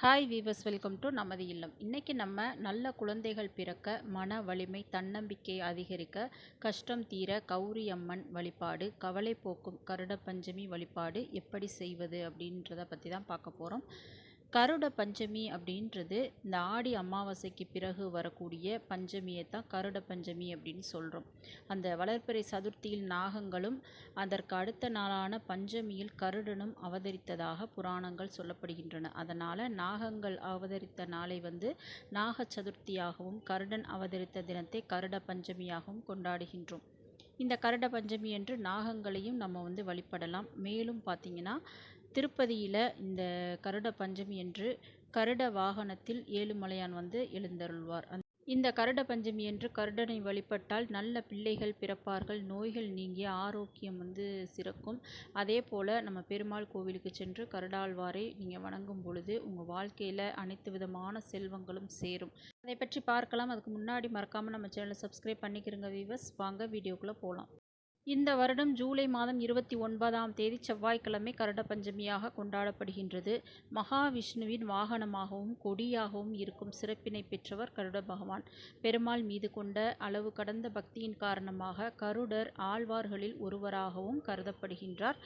Hi viewers welcome to நமது இல்லம். இன்றைக்கி நம்ம நல்ல குழந்தைகள் பிறக்க மன வலிமை தன்னம்பிக்கை அதிகரிக்க கஷ்டம் தீர கௌரி அம்மன் வழிபாடு கவலை போக்கும் கருட பஞ்சமி வழிபாடு எப்படி செய்வது அப்படின்றத பற்றி தான் பார்க்க போகிறோம் கருட பஞ்சமி அப்படின்றது இந்த ஆடி அமாவாசைக்கு பிறகு வரக்கூடிய பஞ்சமியை தான் கருட பஞ்சமி அப்படின்னு சொல்கிறோம் அந்த வளர்ப்பிறை சதுர்த்தியில் நாகங்களும் அதற்கு அடுத்த நாளான பஞ்சமியில் கருடனும் அவதரித்ததாக புராணங்கள் சொல்லப்படுகின்றன. அதனால் நாகங்கள் அவதரித்த நாளை வந்து நாக சதுர்த்தியாகவும் கருடன் அவதரித்த தினத்தை கருட பஞ்சமியாகவும் கொண்டாடுகின்றோம். இந்த கருட பஞ்சமி என்று நாகங்களையும் நம்ம வந்து வழிபடலாம். மேலும் பார்த்திங்கன்னா திருப்பதியில் இந்த கருட பஞ்சமி என்று கருட வாகனத்தில் ஏழுமலையான் வந்து எழுந்தருள்வார். இந்த கருட பஞ்சமி என்று கருடனை வழிபட்டால் நல்ல பிள்ளைகள் பிறப்பார்கள் நோய்கள் நீங்கிய ஆரோக்கியம் வந்து சிறக்கும். அதே போல் நம்ம பெருமாள் கோவிலுக்கு சென்று கருடாழ்வாரை நீங்கள் வணங்கும் பொழுது உங்கள் வாழ்க்கையில் அனைத்து விதமான செல்வங்களும் சேரும். அதை பற்றி பார்க்கலாம். அதுக்கு முன்னாடி மறக்காமல் நம்ம சேனலை சப்ஸ்கிரைப் பண்ணிக்கிறங்க வீவர்ஸ் வாங்க வீடியோக்குள்ளே போகலாம் இந்த வருடம் ஜூலை மாதம் இருபத்தி ஒன்பதாம் தேதி செவ்வாய்க்கிழமை கருட பஞ்சமியாக கொண்டாடப்படுகின்றது. மகாவிஷ்ணுவின் வாகனமாகவும் கொடியாகவும் இருக்கும் சிறப்பினை பெற்றவர் கருட பகவான். பெருமாள் மீது கொண்ட அளவு கடந்த பக்தியின் காரணமாக கருடர் ஆழ்வார்களில் ஒருவராகவும் கருதப்படுகின்றார்.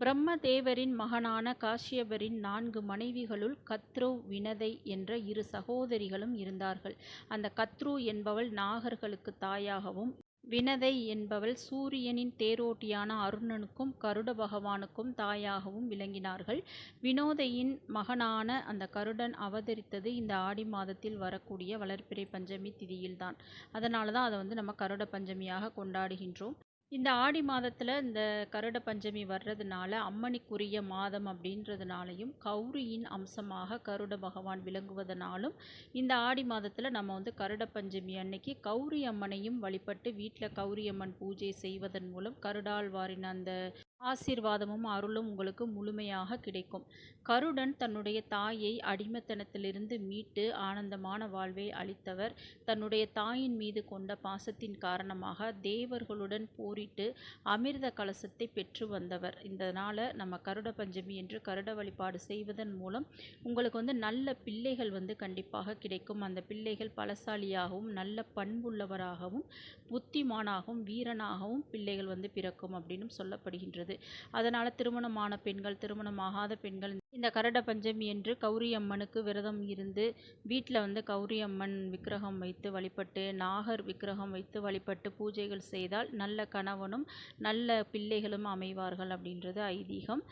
பிரம்மதேவரின் மகனான காஷ்யபரின் நான்கு மனைவிகளுள் கத்ரு வினதை என்ற இரு சகோதரிகளும் இருந்தார்கள். அந்த கத்ரு என்பவள் நாகர்களுக்கு தாயாகவும் வினதை என்பவள் சூரியனின் தேரோட்டியான அருணனுக்கும் கருட பகவானுக்கும் தாயாகவும் விளங்கினார்கள். வினோதையின் மகனான அந்த கருடன் அவதரித்தது இந்த ஆடி மாதத்தில் வரக்கூடிய வளர்ப்பிறை பஞ்சமி திதியில்தான். அதனால தான் அதை வந்து நம்ம கருட பஞ்சமியாக கொண்டாடுகின்றோம். இந்த ஆடி மாதத்தில் இந்த கருட பஞ்சமி வர்றதுனால அம்மனுக்குரிய மாதம் அப்படின்றதுனாலையும் கௌரியின் அம்சமாக கருட பகவான் விளங்குவதனாலும் இந்த ஆடி மாதத்தில் நம்ம வந்து கருட பஞ்சமி அன்னைக்கு கௌரி அம்மனையும் வழிபட்டு வீட்டில் கௌரி அம்மன் பூஜை செய்வதன் மூலம் கருடாழ்வாரின் அந்த ஆசீர்வாதமும் அருளும் உங்களுக்கு முழுமையாக கிடைக்கும். கருடன் தன்னுடைய தாயை அடிமத்தனத்திலிருந்து மீட்டு ஆனந்தமான வாழ்வை அளித்தவர். தன்னுடைய தாயின் மீது கொண்ட பாசத்தின் காரணமாக தேவர்களுடன் போரிட்டு அமிர்த கலசத்தை பெற்று வந்தவர். இதனால் நம்ம கருட பஞ்சமி என்று கருட வழிபாடு செய்வதன் மூலம் உங்களுக்கு வந்து நல்ல பிள்ளைகள் வந்து கண்டிப்பாக கிடைக்கும். அந்த பிள்ளைகள் பலசாலியாகவும் நல்ல பண்புள்ளவராகவும் புத்திமானாகவும் வீரனாகவும் பிள்ளைகள் வந்து பிறக்கும் அப்படின்னு சொல்லப்படுகின்றது. வருகிறது அதனால் திருமணமான பெண்கள் திருமணமாகாத பெண்கள் இந்த கரட பஞ்சமி என்று கௌரி அம்மனுக்கு விரதம் இருந்து வீட்டில் வந்து கௌரி அம்மன் விக்கிரகம் வைத்து வழிபட்டு நாகர் விக்கிரகம் வைத்து வழிபட்டு பூஜைகள் செய்தால் நல்ல கணவனும் நல்ல பிள்ளைகளும் அமைவார்கள் அப்படின்றது ஐதீகம்.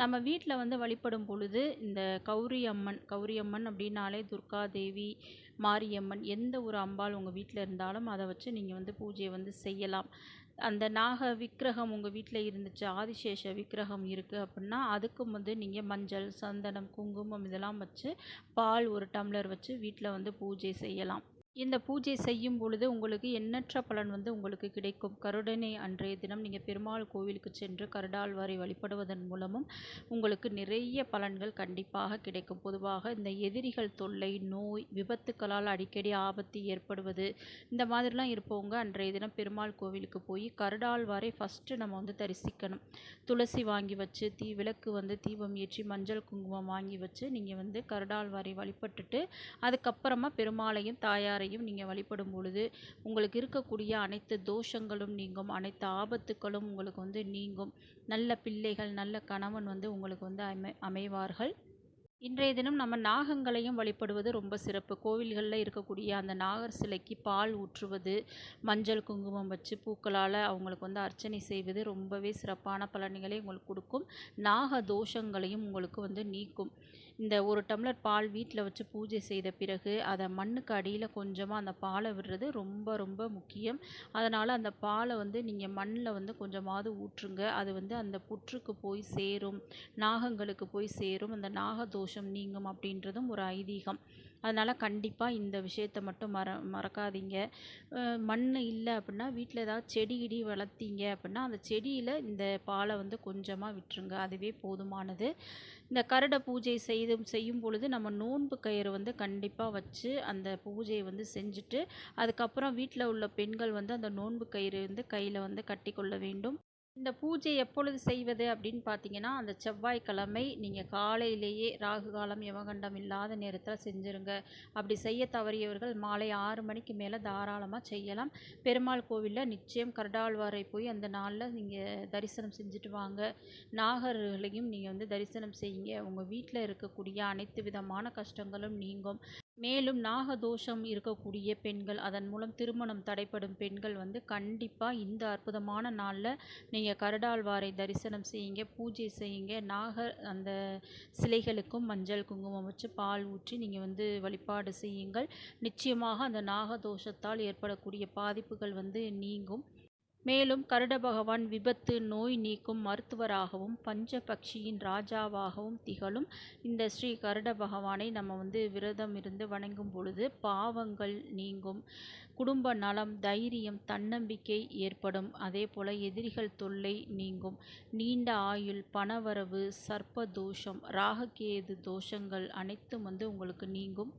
நம்ம வீட்டில் வந்து வழிபடும் பொழுது இந்த கௌரி அம்மன் கௌரி அம்மன் அப்படின்னாலே துர்கா தேவி மாரியம்மன் எந்த ஒரு அம்பாள் உங்கள் வீட்டில் இருந்தாலும் அதை வச்சு நீங்கள் வந்து பூஜையை வந்து செய்யலாம். அந்த நாக விக்கிரகம் உங்கள் வீட்டில் இருந்துச்சு ஆதிசேஷ விக்கிரகம் இருக்குது அப்படின்னா அதுக்கும் வந்து நீங்கள் மஞ்சள் சந்தனம் குங்குமம் இதெல்லாம் வச்சு பால் ஒரு டம்ளர் வச்சு வீட்டில் வந்து பூஜை செய்யலாம். இந்த பூஜை செய்யும் பொழுது உங்களுக்கு எண்ணற்ற பலன் வந்து உங்களுக்கு கிடைக்கும். கருடனை அன்றைய தினம் நீங்கள் பெருமாள் கோவிலுக்கு சென்று கருடாழ்வாரை வழிபடுவதன் மூலமும் உங்களுக்கு நிறைய பலன்கள் கண்டிப்பாக கிடைக்கும். பொதுவாக இந்த எதிரிகள் தொல்லை நோய் விபத்துக்களால் அடிக்கடி ஆபத்து ஏற்படுவது இந்த மாதிரிலாம் இருப்பவங்க அன்றைய தினம் பெருமாள் கோவிலுக்கு போய் கருடாழ்வாரை ஃபஸ்ட்டு நம்ம வந்து தரிசிக்கணும். துளசி வாங்கி வச்சு தீ விளக்கு வந்து தீபம் ஏற்றி மஞ்சள் குங்குமம் வாங்கி வச்சு நீங்கள் வந்து கருடாழ்வாரை வழிபட்டுட்டு அதுக்கப்புறமா பெருமாளையும் தாயார் தாயாரையும் நீங்கள் வழிபடும் பொழுது உங்களுக்கு இருக்கக்கூடிய அனைத்து தோஷங்களும் நீங்கும் அனைத்து ஆபத்துக்களும் உங்களுக்கு வந்து நீங்கும். நல்ல பிள்ளைகள் நல்ல கணவன் வந்து உங்களுக்கு வந்து அமை அமைவார்கள். இன்றைய தினம் நம்ம நாகங்களையும் வழிபடுவது ரொம்ப சிறப்பு. கோவில்களில் இருக்கக்கூடிய அந்த நாகர் சிலைக்கு பால் ஊற்றுவது மஞ்சள் குங்குமம் வச்சு பூக்களால் அவங்களுக்கு வந்து அர்ச்சனை செய்வது ரொம்பவே சிறப்பான பலன்களை உங்களுக்கு கொடுக்கும். நாக தோஷங்களையும் உங்களுக்கு வந்து நீக்கும். இந்த ஒரு டம்ளர் பால் வீட்டில் வச்சு பூஜை செய்த பிறகு அதை மண்ணுக்கு அடியில் கொஞ்சமாக அந்த பாலை விடுறது ரொம்ப ரொம்ப முக்கியம். அதனால் அந்த பாலை வந்து நீங்கள் மண்ணில் வந்து கொஞ்சமாவது ஊற்றுங்க. அது வந்து அந்த புற்றுக்கு போய் சேரும் நாகங்களுக்கு போய் சேரும். அந்த நாகதோஷம் நீங்கும் அப்படின்றதும் ஒரு ஐதீகம். அதனால் கண்டிப்பாக இந்த விஷயத்தை மட்டும் மற மறக்காதீங்க. மண் இல்லை அப்படின்னா வீட்டில் ஏதாவது செடி கிடி வளர்த்தீங்க அப்படின்னா அந்த செடியில் இந்த பாலை வந்து கொஞ்சமாக விட்டுருங்க. அதுவே போதுமானது. இந்த கருட பூஜை செய்து செய்யும் பொழுது நம்ம நோன்பு கயிறு வந்து கண்டிப்பாக வச்சு அந்த பூஜையை வந்து செஞ்சுட்டு அதுக்கப்புறம் வீட்டில் உள்ள பெண்கள் வந்து அந்த நோன்பு கயிறு வந்து கையில் வந்து கட்டிக்கொள்ள வேண்டும். இந்த பூஜை எப்பொழுது செய்வது அப்படின்னு பார்த்தீங்கன்னா அந்த செவ்வாய்க்கிழமை நீங்கள் காலையிலேயே ராகு காலம் யமகண்டம் இல்லாத நேரத்தில் செஞ்சுருங்க. அப்படி செய்ய தவறியவர்கள் மாலை ஆறு மணிக்கு மேலே தாராளமாக செய்யலாம். பெருமாள் கோவிலில் நிச்சயம் கரடாழ்வாரை போய் அந்த நாளில் நீங்கள் தரிசனம் செஞ்சுட்டு வாங்க. நாகர்களையும் நீங்கள் வந்து தரிசனம் செய்யுங்க. உங்கள் வீட்டில் இருக்கக்கூடிய அனைத்து விதமான கஷ்டங்களும் நீங்கும். மேலும் நாகதோஷம் இருக்கக்கூடிய பெண்கள் அதன் மூலம் திருமணம் தடைப்படும் பெண்கள் வந்து கண்டிப்பாக இந்த அற்புதமான நாளில் நீங்கள் கருடாழ்வாரை தரிசனம் செய்யுங்க பூஜை செய்யுங்க. நாக அந்த சிலைகளுக்கும் மஞ்சள் குங்குமம் வச்சு பால் ஊற்றி நீங்கள் வந்து வழிபாடு செய்யுங்கள். நிச்சயமாக அந்த நாகதோஷத்தால் ஏற்படக்கூடிய பாதிப்புகள் வந்து நீங்கும். மேலும் கருட பகவான் விபத்து நோய் நீக்கும் மருத்துவராகவும் பஞ்சபக்ஷியின் ராஜாவாகவும் திகழும் இந்த ஸ்ரீ கருட பகவானை நம்ம வந்து விரதம் இருந்து வணங்கும் பொழுது பாவங்கள் நீங்கும் குடும்ப நலம் தைரியம் தன்னம்பிக்கை ஏற்படும். அதே போல் எதிரிகள் தொல்லை நீங்கும். நீண்ட ஆயுள் பணவரவு சர்ப்ப தோஷம் ராககேது தோஷங்கள் அனைத்தும் வந்து உங்களுக்கு நீங்கும்.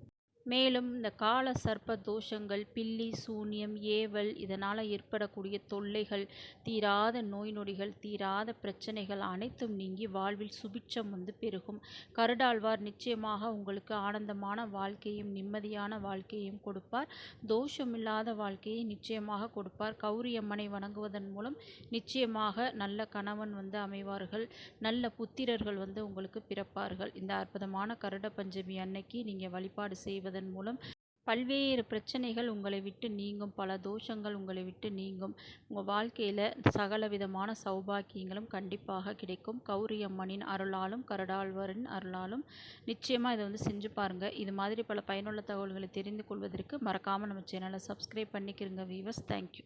மேலும் இந்த கால சர்ப்ப தோஷங்கள் பில்லி சூனியம் ஏவல் இதனால் ஏற்படக்கூடிய தொல்லைகள் தீராத நோய் நொடிகள் தீராத பிரச்சனைகள் அனைத்தும் நீங்கி வாழ்வில் சுபிட்சம் வந்து பெருகும். கருடாழ்வார் நிச்சயமாக உங்களுக்கு ஆனந்தமான வாழ்க்கையும் நிம்மதியான வாழ்க்கையும் கொடுப்பார். தோஷமில்லாத வாழ்க்கையை நிச்சயமாக கொடுப்பார். கௌரியம்மனை வணங்குவதன் மூலம் நிச்சயமாக நல்ல கணவன் வந்து அமைவார்கள். நல்ல புத்திரர்கள் வந்து உங்களுக்கு பிறப்பார்கள். இந்த அற்புதமான கருட பஞ்சமி அன்னைக்கு நீங்கள் வழிபாடு செய்வது செய்வதன் மூலம் பல்வேறு பிரச்சனைகள் உங்களை விட்டு நீங்கும். பல தோஷங்கள் உங்களை விட்டு நீங்கும். உங்கள் வாழ்க்கையில் சகல விதமான சௌபாக்கியங்களும் கண்டிப்பாக கிடைக்கும். கௌரி அம்மனின் அருளாலும் கரடாழ்வரின் அருளாலும் நிச்சயமாக இதை வந்து செஞ்சு பாருங்கள் இது மாதிரி பல பயனுள்ள தகவல்களை தெரிந்து கொள்வதற்கு மறக்காமல் நம்ம சேனலை சப்ஸ்கிரைப் பண்ணிக்கிறங்க வீவர்ஸ் தேங்க்யூ